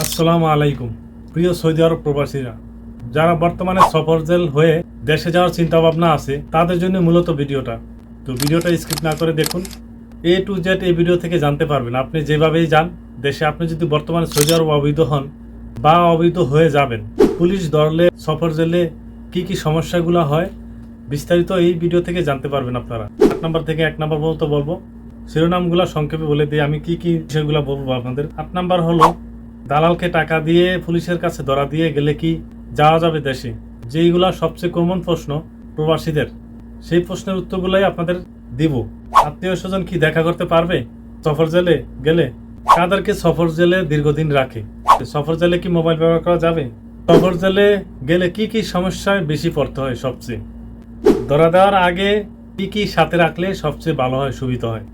আসসালামু আলাইকুম। প্রিয় সৌদি আরব প্রবাসীরা, যারা বর্তমানে সফর জেল হয়ে দেশে যাওয়ার চিন্তা ভাবনা আছে, তাদের জন্য মূলত ভিডিওটা। তো ভিডিওটা স্কিপ না করে দেখুন। এ টু জেড এই ভিডিও থেকে জানতে পারবেন আপনি যেভাবেই যান, দেশে আপনি যদি বর্তমানে সৌদি আরব অবৈধ হন বা অবৈধ হয়ে যাবেন, পুলিশ ধরলে সফর জেলে কি কি সমস্যাগুলো হয়, বিস্তারিত এই ভিডিও থেকে জানতে পারবেন আপনারা। আট নাম্বার থেকে এক নাম্বার পর্যন্ত বলব। শিরোনামগুলো সংক্ষেপে বলে দিই, আমি কি কি বিষয়গুলো বলব আপনাদের। আট নাম্বার হলো দালালকে টাকা দিয়ে পুলিশের কাছে ধরা দিয়ে গেলে কি যাওয়া যাবে দেশে? যেইগুলা সবচেয়ে কমন প্রশ্ন প্রবাসীদের। সেই প্রশ্নের উত্তরগুলাই আপনাদের দিব। আত্মীয় স্বজন কি দেখা করতে পারবে? সফর জেলে গেলে? কাদেরকে সফর জেলে দীর্ঘদিন রাখে? সফর জেলে কি মোবাইল ব্যবহার করা যাবে? সফর জেলে গেলে কি কি সমস্যায় বেশি পড়তে হয় সবচেয়ে? ধরা দেওয়ার আগে কি কি সাথে রাখলে সবচেয়ে ভালো হয়, সুবিধা হয়?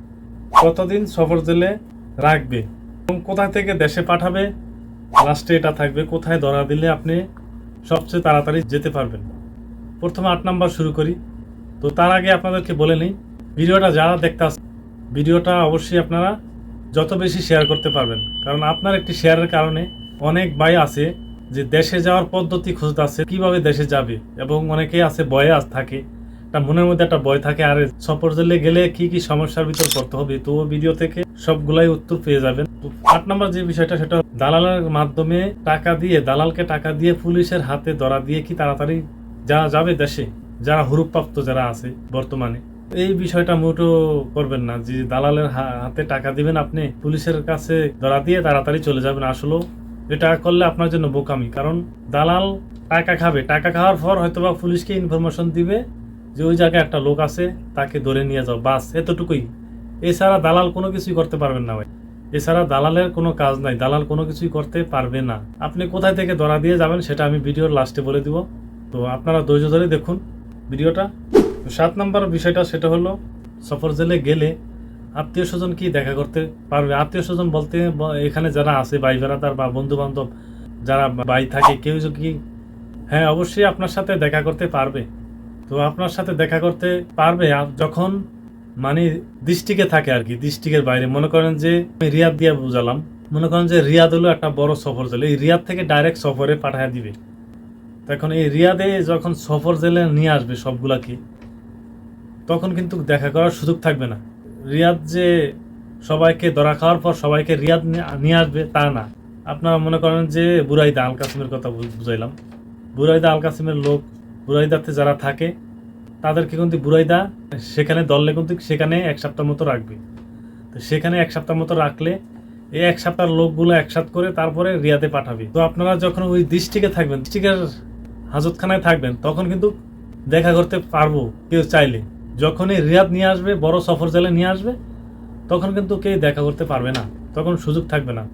কতদিন সফর জেলে রাখবে? কোথায় থেকে দেশে পাঠাবে লাস্টে এটা থাকবে, কোথায় ধরা দিলে আপনি সবচেয়ে তাড়াতাড়ি যেতে পারবেন। প্রথমে আট নাম্বার শুরু করি। তো তার আগে আপনাদেরকে বলে নিই, ভিডিওটা যারা দেখতে আসেন ভিডিওটা অবশ্যই আপনারা যত বেশি শেয়ার করতে পারবেন। কারণ আপনার একটি শেয়ারের কারণে অনেক ভাই আছে যে দেশে যাওয়ার পদ্ধতি খুঁজতে আছে কীভাবে দেশে যাবে, এবং অনেকেই আছে বয়ে আস থাকে। একটা মনের মধ্যে একটা ভয় থাকে, আর সফর জেলে গেলে কি কি সমস্যার ভিতর পড়তে হবে? তো ভিডিও থেকে সবগুলাই উত্তর পেয়ে যাবেন। আট নম্বর যে বিষয়টা, সেটা দালালের মাধ্যমে টাকা দিয়ে, দালালকে টাকা দিয়ে পুলিশের হাতে ধরা দিয়ে কি তাড়াতাড়ি যারা যাবে দেশে? যারা হুরুপ্রাপ্ত যারা আছে বর্তমানে। এই বিষয়টা মোটো করবেন না। যে দালালের হাতে টাকা দিবেন আপনি, পুলিশের কাছে ধরা দিয়ে তাড়াতাড়ি চলে যাবেন। আসলেও এটা করলে আপনার জন্য বোকামি। কারণ দালাল টাকা খাবে। টাকা খাওয়ার পর হয়তোবা পুলিশকে ইনফরমেশন দিবে যে ওই জায়গায় একটা লোক আছে, তাকে ধরে নিয়ে যাও, বাস, এতটুকুই। এছাড়া দালাল কোনো কিছুই করতে পারবেন না ভাই। এছাড়া দালালের কোনো কাজ নাই, দালাল কোনো কিছুই করতে পারবে না। আপনি কোথায় থেকে ধরা দিয়ে যাবেন সেটা আমি ভিডিওর লাস্টে বলে দিব। তো আপনারা ধৈর্য ধরে দেখুন ভিডিওটা। সাত নম্বর বিষয়টা সেটা হলো, সফর জেলে গেলে আত্মীয় স্বজন কি দেখা করতে পারবে? আত্মীয় স্বজন বলতে এখানে যারা আছে, ভাই বেড়াদার বা বন্ধু বান্ধব যারা ভাই থাকে, কেউ কি হ্যাঁ অবশ্যই আপনার সাথে দেখা করতে পারবে। তো আপনার সাথে দেখা করতে পারবে যখন মানে ডিস্ট্রিক্টে থাকে আর কি ডিস্ট্রিক্টের বাইরে, মনে করেন যে আমি রিয়াদ দিয়ে বুঝালাম, মনে করেন যে রিয়াদ হলো একটা বড় সফর জেলে, এই রিয়াদ থেকে ডাইরেক্ট সফরে পাঠায় দিবে। তখন এই রিয়াদে যখন সফর জেলে নিয়ে আসবে সবগুলাকে, তখন কিন্তু দেখা করার সুযোগ থাকবে না। রিয়াদ যে সবাইকে ধরা খাওয়ার পর সবাইকে রিয়াদ নিয়ে আসবে তা না। আপনারা মনে করেন যে বুরাইদা আল কাসিমের কথা বুঝাইলাম। বুরাইদা আল কাসিমের লোক বুরাইদাতে যারা থাকে, তাদেরকে কিন্তু বুরাইদা সেখানে দললে কিন্তু সেখানে এক সপ্তাহ মতো রাখবে। তো সেখানে এক সপ্তাহ মতো রাখলে এই এক সপ্তাহের লোকগুলো একসাথ করে তারপরে রিয়াদে পাঠাবে। তো আপনারা যখন ওই ডিস্ট্রিক্টে থাকবেন ডিস্ট্রিক্টের হাজতখানায় থাকবেন, তখন কিন্তু দেখা করতে পারব কেউ চাইলে। যখনই রিয়াদ নিয়ে আসবে, বড় সফর জেলে নিয়ে আসবে, তখন কিন্তু কেউ দেখা করতে পারবে না। তখন সুযোগ থাকবে না।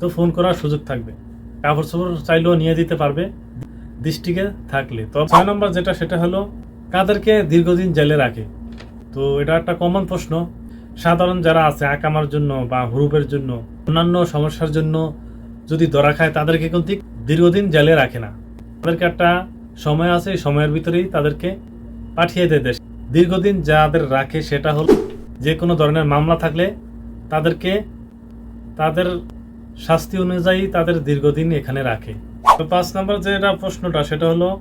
তো ফোন করার সুযোগ থাকবে। কাপড় চোপড় চাইলেও নিয়ে দিতে পারবে। ডিস্ট্রিক্টে থাকলে। তো ছয় নম্বর যেটা, সেটা হলো কাদেরকে দীর্ঘদিন জেলে রাখে। তো এটা একটা কমন প্রশ্ন। সাধারণ যারা আছে আকামার জন্য বা হুরুপের জন্য, অন্যান্য সমস্যার জন্য যদি ধরা খায়, তাদেরকে কিন্তু দীর্ঘদিন জেলে রাখে না। তাদেরকে একটা সময় আছে, এই সময়ের ভিতরেই তাদেরকে পাঠিয়ে দেয় দেশ। দীর্ঘদিন যাদের রাখে, সেটা হল যে কোনো ধরনের মামলা থাকলে তাদেরকে, তাদের শাস্তি অনুযায়ী তাদের দীর্ঘদিন এখানে রাখে। তো পাঁচ নম্বর যেটা প্রশ্নটা, সেটা হলো,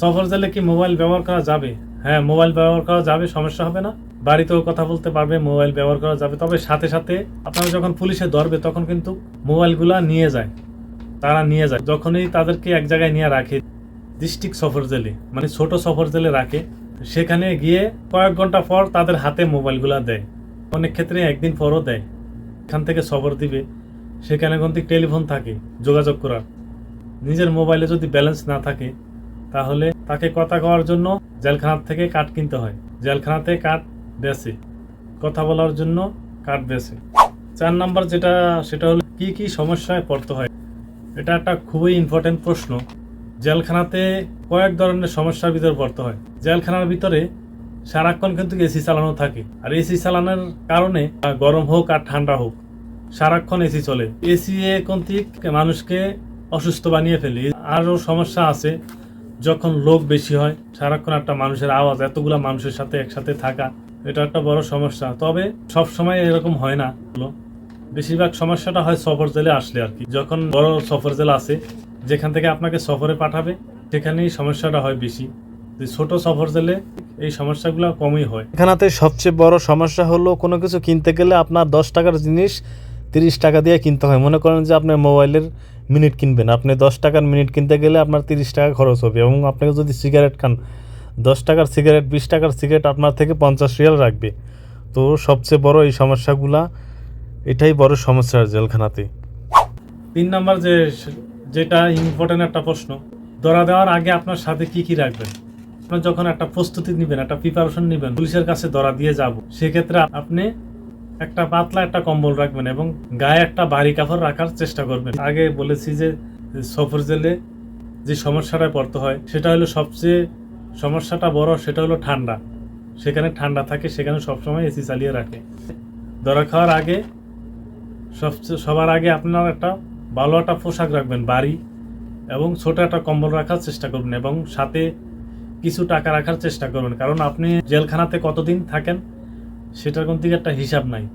সফর জেলে কি মোবাইল ব্যবহার করা যাবে? হ্যাঁ মোবাইল ব্যবহার করা যাবে, সমস্যা হবে না। বাড়িতেও কথা বলতে পারবে, মোবাইল ব্যবহার করা যাবে। তবে সাথে সাথে আপনারা যখন পুলিশে ধরবে, তখন কিন্তু মোবাইলগুলা নিয়ে যায়। তারা নিয়ে যায়। যখনই তাদেরকে এক জায়গায় নিয়ে রাখে, ডিস্ট্রিক্ট সফর জেলে মানে ছোট সফর জেলে রাখে, সেখানে গিয়ে কয়েক ঘণ্টা পর তাদের হাতে মোবাইলগুলা দেয়। অনেক ক্ষেত্রে একদিন পরও দেয়। এখান থেকে সফর দিবে। সেখানে কিন্তু টেলিফোন থাকে, যোগাযোগ করার। নিজের মোবাইলে যদি ব্যালেন্স না থাকে, তাহলে তাকে কথা কওয়ার জন্য জেলখানার থেকে কাঠ কিনতে হয়। জেলখানাতে কাঠ বেছে কথা বলার জন্য কাঠ বেছে চার নাম্বার যেটা, সেটা হলো কি কি সমস্যায় পড়তে হয়? এটা একটা খুবই ইম্পর্টেন্ট প্রশ্ন। জেলখানাতে কয়েক ধরনের সমস্যার ভিতরে পড়তে হয়। জেলখানার ভিতরে সারাক্ষণ কিন্তু এসি চালানো থাকে। আর এসি চালানোর কারণে গরম হোক আর ঠান্ডা হোক, সারাক্ষণ এসি চলে। এসি এ কন্তিক মানুষকে অসুস্থ বানিয়ে ফেলে। আরও সমস্যা আছে, যখন লোক বেশি হয়, সারাক্ষণ একটা মানুষের আওয়াজ, এতগুলো মানুষের সাথে একসাথে থাকা, এটা একটা বড় সমস্যা। তবে সব সময় এরকম হয় না। বেশিরভাগ সমস্যাটা হয় সফর জেলে আসলে আর কি। যখন বড় সফর জেল আছে, যেখান থেকে আপনাকে সফরে পাঠাবে, সেখানেই সমস্যাটা হয় বেশি। যে ছোট সফর জেলে এই সমস্যাগুলো কমই হয়। এখানাতে সবচেয়ে বড় সমস্যা হলো, কোনো কিছু কিনতে গেলে আপনার দশ টাকার জিনিস তিরিশ টাকা দিয়ে কিনতে হয়। মনে করেন যে আপনার মোবাইলের মিনিট কিনবেন। আপনি দশ টাকার মিনিট কিনতে গেলে আপনার তিরিশ টাকা খরচ হবে এবং আপনাকে যদি সিগারেট খান, দশ টাকার সিগারেট, বিশ টাকার সিগারেট আপনার থেকে পঞ্চাশ রিয়াল রাখবে। তো সবচেয়ে বড় এই সমস্যাগুলা, এটাই বড় সমস্যা জেলখানাতে। তিন নাম্বার যে, যেটা ইম্পর্টেন্ট একটা প্রশ্ন, ধরা দেওয়ার আগে আপনার সাথে কি কি রাখবেন? আপনার যখন একটা প্রস্তুতি নেবেন, একটা প্রিপারেশন নেবেন, পুলিশের কাছে ধরা দিয়ে যাব। সেক্ষেত্রে আপনি একটা পাতলা একটা কম্বল রাখবেন এবং গায়ে একটা ভারী কাপড় রাখার চেষ্টা করবেন। আগে বলেছি যে সফর জেলে যে সমস্যাটায় পড়তে হয়, সেটা হলো সবচেয়ে সমস্যাটা বড়, সেটা হলো ঠান্ডা। সেখানে ঠান্ডা থাকে, সেখানে সবসময় এসি চালিয়ে রাখে। ধরা খাওয়ার আগে সবচেয়ে সবার আগে আপনার একটা ভালো একটা পোশাক রাখবেন, বাড়ি এবং ছোট একটা কম্বল রাখার চেষ্টা করবেন এবং সাথে কিছু টাকা রাখার চেষ্টা করবেন। কারণ আপনি জেলখানাতে কতদিন থাকেন? সেটার কোন থেকে একটা হিসাব নাই।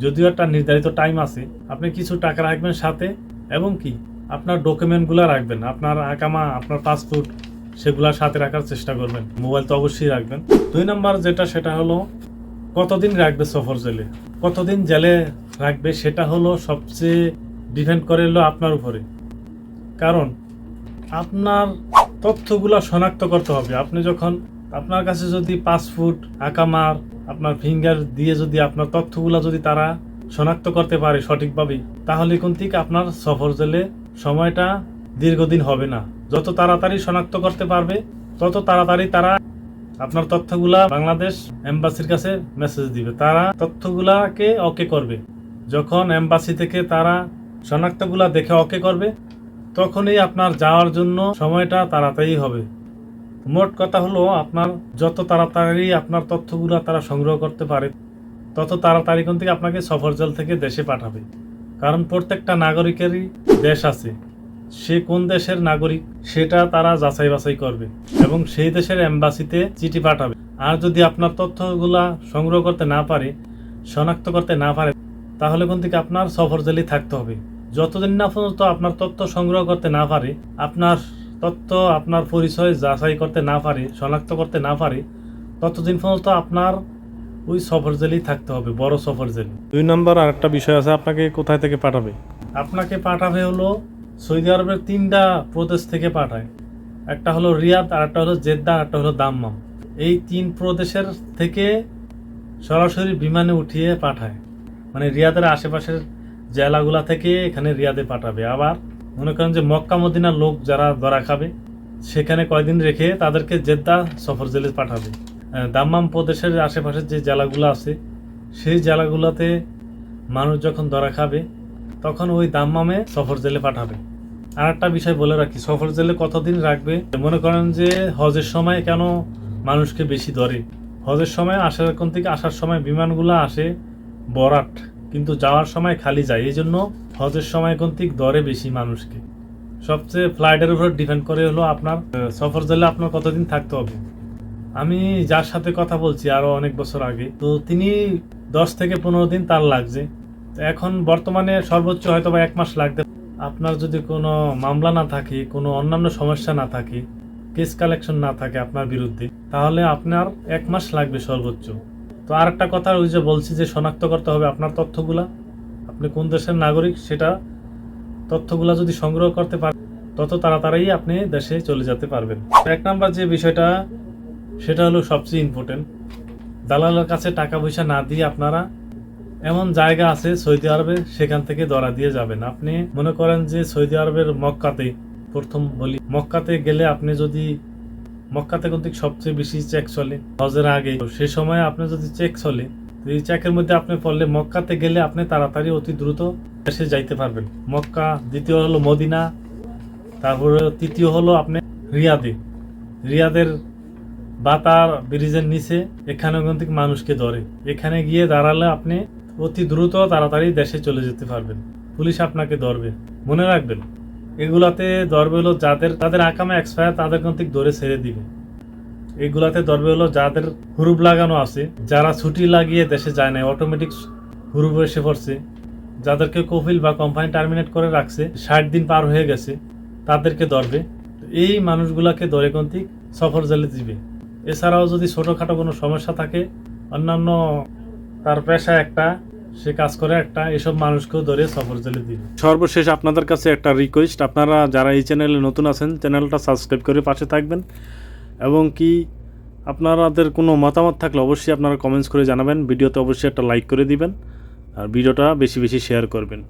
যদিও একটা নির্ধারিত টাইম আছে, আপনি কিছু টাকা রাখবেন সাথে, এবং কি, আপনার ডকুমেন্টগুলো রাখবেন, আপনার আকামা আপনার পাসপোর্ট সেগুলা সাথে রাখার চেষ্টা করবেন। মোবাইল তো অবশ্যই রাখবেন। দুই নম্বর যেটা, সেটা হলো কতদিন রাখবে সফর জেলে? কতদিন জেলে রাখবে সেটা হলো সবচেয়ে ডিপেন্ড করে হলো আপনার উপরে। কারণ আপনার তথ্যগুলো শনাক্ত করতে হবে। আপনি যখন, আপনার কাছে যদি পাসপোর্ট আকামার আপনার ফিঙ্গার দিয়ে যদি আপনার তথ্যগুলো যদি তারা শনাক্ত করতে পারে সঠিকভাবে, তাহলে কোন থেকে আপনার সফর জেলে সময়টা দীর্ঘদিন হবে না। যত তাড়াতাড়ি শনাক্ত করতে পারবে, তত তাড়াতাড়ি তারা আপনার তথ্যগুলা বাংলাদেশ এম্বাসির কাছে মেসেজ দিবে। তারা তথ্যগুলাকে ওকে করবে। যখন এম্বাসি থেকে তারা শনাক্তগুলা দেখে ওকে করবে, তখনই আপনার যাওয়ার জন্য সময়টা তাড়াতাড়ি হবে। মোট কথা হলো, আপনার যত তাড়াতাড়ি আপনার তথ্যগুলো তারা সংগ্রহ করতে পারে, তত তাড়াতাড়ি কোন থেকে আপনাকে সফর জেল থেকে দেশে পাঠাবে। কারণ প্রত্যেকটা নাগরিকেরই দেশ আছে। সে কোন দেশের নাগরিক, সেটা তারা যাচাই বাছাই করবে এবং সেই দেশের এম্বাসিতে চিঠি পাঠাবে। আর যদি আপনার তথ্যগুলা সংগ্রহ করতে না পারে, শনাক্ত করতে না পারে, তাহলে কোন থেকে আপনার সফর জেলেই থাকতে হবে। যতদিন না পর্যন্ত আপনার তথ্য সংগ্রহ করতে না পারে, আপনার তথ্য আপনার পরিচয় যাচাই করতে না পারে শনাক্ত করতে না পারে ততদিন পর্যন্ত আপনার ওই সফর জেলেই থাকতে হবে বড় সফর জেলে। দুই নম্বর আর একটা বিষয় আছে আপনাকে কোথায় থেকে পাঠাবে? আপনাকে পাঠাবে হলো সৌদি আরবের তিনটা প্রদেশ থেকে পাঠায়। একটা হলো রিয়াদ আর একটা হলো জেদ্দা আর একটা হলো দাম্মাম। এই তিন প্রদেশের থেকে সরাসরি বিমানে উঠিয়ে পাঠায়। মানে রিয়াদের আশেপাশের জেলাগুলা থেকে এখানে রিয়াদে পাঠাবে। আবার মনে করেন যে মক্কা মদিনার লোক যারা ধরা খাবে, সেখানে কয়দিন রেখে তাদেরকে জেদ্দা সফর জেলে পাঠাবে। দাম্মাম প্রদেশের আশেপাশের যে জেলাগুলো আছে, সেই জেলাগুলোতে মানুষ যখন ধরা খাবে, তখন ওই দাম্মামে সফর জেলে পাঠাবে। আর একটা বিষয় বলে রাখি, সফর জেলে কতদিন রাখবে? মনে করেন যে হজের সময় কেন মানুষকে বেশি ধরে? হজের সময় আসার কোন থেকে আসার সময় বিমানগুলো আসে বরাট। কিন্তু যাওয়ার সময় খালি যায় এই জন্য হজের সময় কোন থেকে ধরে বেশি মানুষকে। সবচেয়ে ফ্লাইটের উপর ডিপেন্ড করে হলো আপনার সফর জেলে আপনার কতদিন থাকতে হবে। আমি যার সাথে কথা বলছি আরও অনেক বছর আগে, তো তিনি দশ থেকে পনেরো দিন তার লাগছে। এখন বর্তমানে সর্বোচ্চ হয়তো বা এক মাস লাগতে আপনার যদি কোনো মামলা না থাকে, কোনো অন্যান্য সমস্যা না থাকে কেস কালেকশন না থাকে আপনার বিরুদ্ধে, তাহলে আপনার এক মাস লাগবে সর্বোচ্চ। তো আর একটা কথা ওই যে বলছি যে শনাক্ত করতে হবে আপনার তথ্যগুলা। আপনি কোন দেশের নাগরিক সেটা তথ্যগুলা যদি সংগ্রহ করতে পারেন তত তাড়াতাড়ি আপনি দেশে চলে যেতে পারবেন। এক নাম্বার যে বিষয়টা, সেটা হলো সবচেয়ে ইম্পর্টেন্ট দালালের কাছে টাকা পয়সা না দিয়ে আপনারা এমন জায়গা আছে সৌদি আরবে, সেখান থেকে ধরা দিয়ে যাবেন। আপনি মনে করেন যে সৌদি আরবের মক্কাতে, প্রথম বলি, মক্কাতে গেলে আপনি যদি মক্কাতে কিন্তু সবচেয়ে বেশি চেক চলে। হজের আগে সে সময় আপনি যদি চেক চলে এই চেকের মধ্যে আপনি পড়লে মক্কাতে গেলে আপনি তাড়াতাড়ি অতি দ্রুত দেশে যাইতে পারবেন। মক্কা, দ্বিতীয় হলো মদিনা, তারপরে তৃতীয় হলো আপনি রিয়াদে। রিয়াদের বাতার ব্রিজের নিচে এখানে কিন্তু মানুষকে ধরে। এখানে গিয়ে দাঁড়ালে আপনি অতি দ্রুত তাড়াতাড়ি দেশে চলে যেতে পারবেন। পুলিশ আপনাকে ধরবে। মনে রাখবেন এগুলাতে ধরবে হলো যাদের, তাদের আকামে এক্সপায়ার তাদের কিন্তু ধরে ছেড়ে দিবে। এগুলাতে ধরবে হলো যাদের হুরুপ লাগানো আছে, যারা ছুটি লাগিয়ে দেশে যায় না অটোমেটিক হুরুপ এসে পড়ছে, যাদেরকে কফিল বা কোম্পানি টার্মিনেট করে রাখছে, ষাট দিন পার হয়ে গেছে, তাদেরকে ধরবে। এই মানুষগুলাকে ধরে কন্তিক সফর জেলে দিবে। এছাড়াও যদি ছোটোখাটো কোনো সমস্যা থাকে, অন্যান্য তার পেশা একটা সে কাজ করে একটা এসব মানুষকেও ধরে সফর জেলে দিবে। সর্বশেষ আপনাদের কাছে একটা রিকোয়েস্ট আপনারা যারা এই চ্যানেলে নতুন আছেন চ্যানেলটা সাবস্ক্রাইব করে পাশে থাকবেন। এবং কি আপনাদের কোনো মতামত থাকলে অবশ্যই আপনারা কমেন্টস করে জানাবেন, ভিডিওতে অবশ্যই একটা লাইক করে দিবেন, আর ভিডিওটা বেশি বেশি শেয়ার করবেন।